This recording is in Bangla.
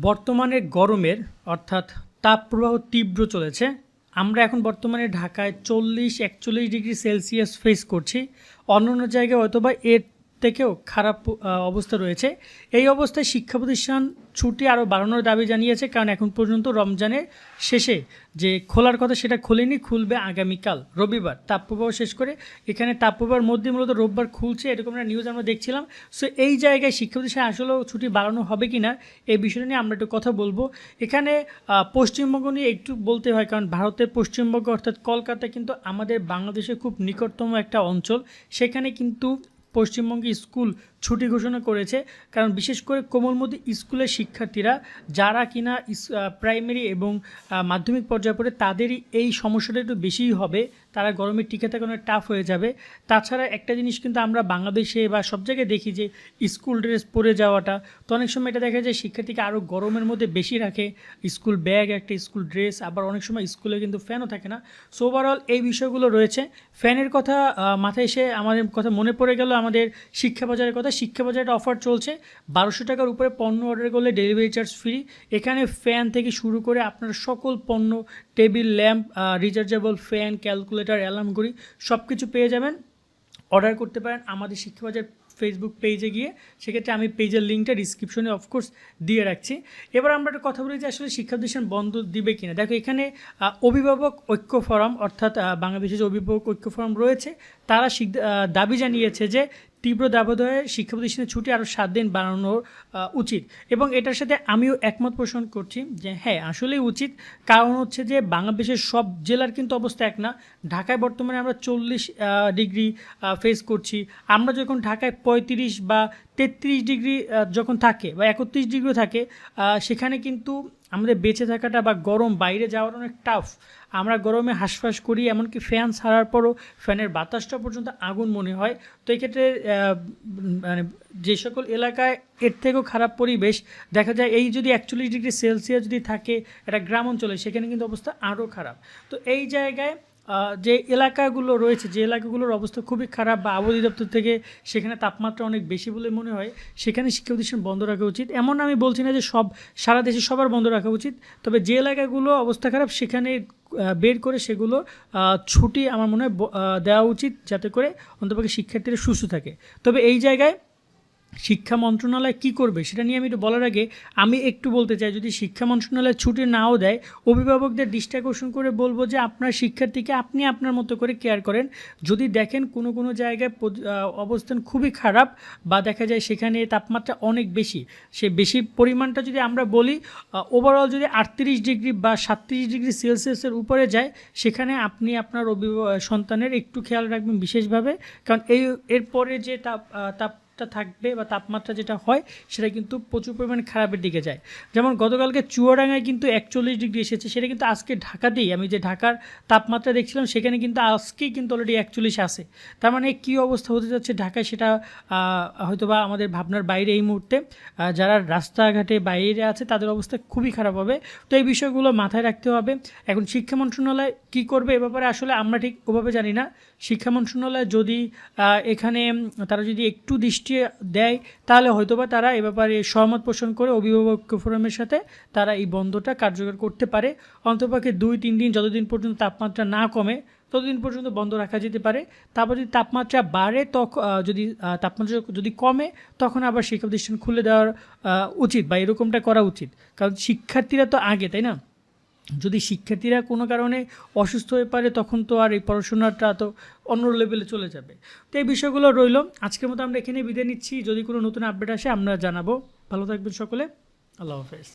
বর্তমানে গরমের, অর্থাৎ তাপপ্রবাহ তীব্র চলেছে। আমরা এখন বর্তমানে ঢাকায় চল্লিশ একচল্লিশ ডিগ্রি সেলসিয়াস ফেস করছি। অন্য অন্য জায়গায় হয়তোবা এর থেকেও খারাপ অবস্থা রয়েছে। এই অবস্থায় শিক্ষা প্রতিষ্ঠান ছুটি আরও বাড়ানোর দাবি জানিয়েছে, কারণ এখন পর্যন্ত রমজানের শেষে যে খোলার কথা সেটা খোলেনি, খুলবে আগামীকাল, রবিবার। তাপপ্রবাহ শেষ করে এখানে তাপপ্রবাহের মধ্যে মূলত রোববার খুলছে, এরকম একটা নিউজ আমরা দেখছিলাম। সো এই জায়গায় শিক্ষা প্রতিষ্ঠান আসলেও ছুটি বাড়ানো হবে কি না এই বিষয়টা নিয়ে আমরা একটু কথা বলব। এখানে পশ্চিমবঙ্গ নিয়ে একটু বলতে হয়, কারণ ভারতের পশ্চিমবঙ্গ অর্থাৎ কলকাতা কিন্তু আমাদের বাংলাদেশের খুব নিকটতম একটা অঞ্চল। সেখানে কিন্তু পশ্চিমবঙ্গে স্কুল ছুটি ঘোষণা করেছে। কারণ বিশেষ করে কোমলমতি স্কুলের শিক্ষার্থীরা, যারা কিনা প্রাইমারি এবং মাধ্যমিক পর্যায়ে পড়ে তাদেরই এই সমস্যাটা একটু বেশিই হবে। তারা গরমে টিকে থাকা অনেক টাফ হয়ে যাবে? তাছাড়া একটা জিনিস কিন্তু আমরা বাংলাদেশে বা সব জায়গায় দেখি যে স্কুল ড্রেস পরে যাওয়াটা, তো অনেক সময় এটা দেখা যায় শিক্ষার্থীকে আরও গরমের মধ্যে বেশি রাখে। স্কুল ব্যাগ একটা স্কুল ড্রেস আবার অনেক সময় স্কুলে কিন্তু ফ্যানও থাকে না। সো ওভারঅল এই বিষয়গুলো রয়েছে। ফ্যানের কথা মাথায় এসে আমাদের কথা মনে পড়ে গেল আমাদের শিক্ষা বাজারের কথা। শিক্ষা বাজারে একটা অফার চলছে। বারোশো টাকার উপরে পণ্য অর্ডার করলে ডেলিভারি চার্জ ফ্রি এখানে ফ্যান থেকে শুরু করে আপনার সকল পণ্য table lamp rechargeable fan calculator alarm ঘড়ি সব কিছু পেয়ে যাবেন। অর্ডার করতে পারেন আমাদের শিক্ষাবাজার ফেসবুক পেজে গিয়ে। সেক্ষেত্রে আমি পেজের লিঙ্কটা ডিসক্রিপশনে অফকোর্স দিয়ে রাখছি। এবার আমরা একটা কথা বলি যে আসলে শিক্ষা প্রতিষ্ঠান বন্ধ দিবে কি না দেখো, এখানে অভিভাবক ঐক্য ফোরাম অর্থাৎ বাংলাদেশে বাংলাদেশের যে অভিভাবক ঐক্য ফোরাম রয়েছে, তারা দাবি জানিয়েছে যে তীব্র দাবদয়ে শিক্ষা প্রতিষ্ঠানের ছুটি আরও সাত দিন বাড়ানো উচিত। এবং এটার সাথে আমিও একমত পোষণ করছি যে হ্যাঁ আসলেই উচিত। কারণ হচ্ছে যে, বাংলাদেশের সব জেলার কিন্তু অবস্থা এক না। ঢাকায় বর্তমানে আমরা চল্লিশ ডিগ্রি ফেস করছি। আমরা যখন ঢাকায় পঁয়ত্রিশ বা তেত্রিশ ডিগ্রি যখন থাকে বা একত্রিশ ডিগ্রি থাকে সেখানে কিন্তু আমাদের বেঁচে থাকাটা বা গরম বাইরে যাওয়াটা অনেক টাফ আমরা গরমে হাঁসফাঁস করি, এমনকি ফ্যান ছাড়ার পরও ফ্যানের বাতাসটা পর্যন্ত আগুন মনে হয়। তো এই ক্ষেত্রে মানে যে সকল এলাকায় এর থেকেও খারাপ পরিবেশ, দেখা যায় এই যদি একচল্লিশ ডিগ্রি সেলসিয়াস যদি থাকে একটা গ্রাম অঞ্চলে, সেখানে কিন্তু অবস্থা আরও খারাপ। তো এই জায়গায় যে এলাকাগুলো রয়েছে, যে এলাকাগুলোর অবস্থা খুবই খারাপ বা আবহাওয়া দপ্তর থেকে সেখানে তাপমাত্রা অনেক বেশি বলে মনে হয়, সেখানে শিক্ষা প্রতিষ্ঠান বন্ধ রাখা উচিত। এমন আমি বলছি না যে সব, সারা দেশে সবার বন্ধ রাখা উচিত, তবে যে এলাকাগুলো অবস্থা খারাপ সেখানে বের করে সেগুলো ছুটি আমার মনে হয় দেওয়া উচিত যাতে করে অন্তপক্ষে শিক্ষার্থীরা সুস্থ থাকে। তবে এই জায়গায় শিক্ষা মন্ত্রণালয় কি করবে সেটা নিয়ে আমি একটু বলার আগে আমি একটু বলতে চাই যদি শিক্ষা মন্ত্রণালয় ছুটি নাও দেয় অভিভাবকদের দৃষ্টি আকর্ষণ করে বলব যে আপনার শিক্ষার্থীকে আপনি আপনার মতো করে কেয়ার করেন। যদি দেখেন কোনো কোনো জায়গায় অবস্থান খুবই খারাপ বা দেখা যায় সেখানে তাপমাত্রা অনেক বেশি সে বেশি পরিমাণটা যদি আমরা বলি ওভারঅল যদি আটত্রিশ ডিগ্রি বা সাতত্রিশ ডিগ্রি সেলসিয়াসের উপরে যায় সেখানে আপনি আপনার অভিভাবক সন্তানের একটু খেয়াল রাখবেন বিশেষভাবে। কারণ এই এরপরে যে তাপ আহ, তাপটা থাকবে বা তাপমাত্রা যেটা হয়, সেটা কিন্তু প্রচুর পরিমাণে খারাপের দিকে যায়। যেমন গতকালকে চুয়াডাঙ্গায় কিন্তু একচল্লিশ ডিগ্রি এসেছে, সেটা কিন্তু আজকে ঢাকাতেই, আমি যে ঢাকার তাপমাত্রা দেখছিলাম, সেখানে কিন্তু আজকেই কিন্তু অলরেডি একচল্লিশ আসে তার মানে কী অবস্থা হতে যাচ্ছে ঢাকায় সেটা হয়তোবা আমাদের ভাবনার বাইরে এই মুহূর্তে। যারা রাস্তাঘাটে বাইরে আছে, তাদের অবস্থা খুবই খারাপ হবে। তো এই বিষয়গুলো মাথায় রাখতে হবে। এখন শিক্ষা মন্ত্রণালয় কী করবে এ ব্যাপারে আসলে আমরা ঠিক ওভাবে জানি না। শিক্ষা মন্ত্রণালয় যদি এখানে, তারা যদি একটু দৃষ্টি দেয়, তাহলে হয়তোবা তারা এ ব্যাপারে সহমত পোষণ করে অভিভাবক ফোরামের সাথে তারা এই বন্ধটা কার্যকর করতে পারে। অন্তপক্ষে দুই, তিন দিন যতদিন পর্যন্ত তাপমাত্রা না কমে, ততদিন পর্যন্ত বন্ধ রাখা যেতে পারে। তারপর যদি তাপমাত্রা বাড়ে তখন যদি তাপমাত্রা যদি কমে, তখন আবার শিক্ষা প্রতিষ্ঠান খুলে দেওয়ার উচিত বা এরকমটা করা উচিত। কারণ শিক্ষার্থীরা তো আগে, তাই না? যদি শিক্ষার্থীরা কোনো কারণে অসুস্থ হয়ে পারে, তখন তো আর এই পড়াশোনাটা তো অন্য লেভেলে চলে যাবে। তো এই বিষয়গুলো রইল। আজকের মতো আমরা এখানে বিদায় নিচ্ছি। যদি কোনো নতুন আপডেট আসে, আমরা জানাব। ভালো থাকবেন সকলে। আল্লাহ হাফেজ।